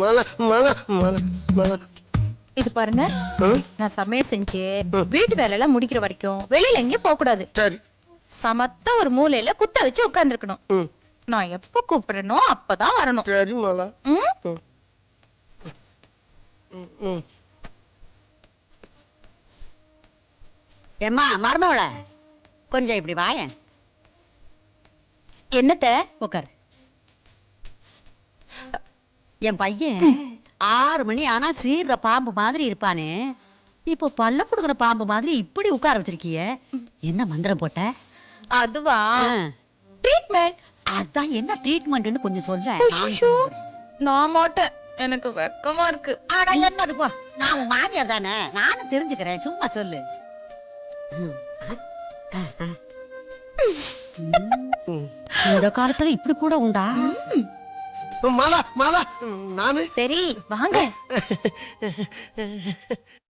மாலா மாலா மாலா மாலா இது பாருங்க. நான் சமையல் செஞ்சு வீட்டு வேலை எல்லாம் முடிக்கிற வரைக்கும் வெளியில எங்கேயும் போக கூடாது. சரி. சமத்தா ஒரு மூலையில குத்த வச்சு உட்கார்ந்துருக்கணும். நான் எப்ப கூப்பிடுறனோ அப்பதான் வரணும். சரி மாலா. ஏம்மா மருமவள கொஞ்சம் இப்படி வாயேன். என்னத்த? உட்காரு. என் பையன் ஆறு மணி ஆனா சீர்ற பாம்பு மாதிரி இருப்பானே. இப்போ பல்ல புடுங்குற பாம்பு மாதிரி இப்படி உட்கார வச்சிருக்கிய. என்ன மந்திரம் போட்ட? அதுவா? ட்ரீட்மெண்ட் அதான் என்ன ட்ரீட்மெண்ட்னு கொஞ்சம் சொல்ல நான் மாட்டேன். எனக்கு வெக்கமா இருக்கு. ஆனா என்னது போ. நான் உன் மாமியார் தானே. நானும் தெரிஞ்சுக்கிறேன். சும்மா சொல்லு. இந்த காலத்துல இப்படி கூட உண்டா? மாலா மாலா நானு? சரி வாங்க.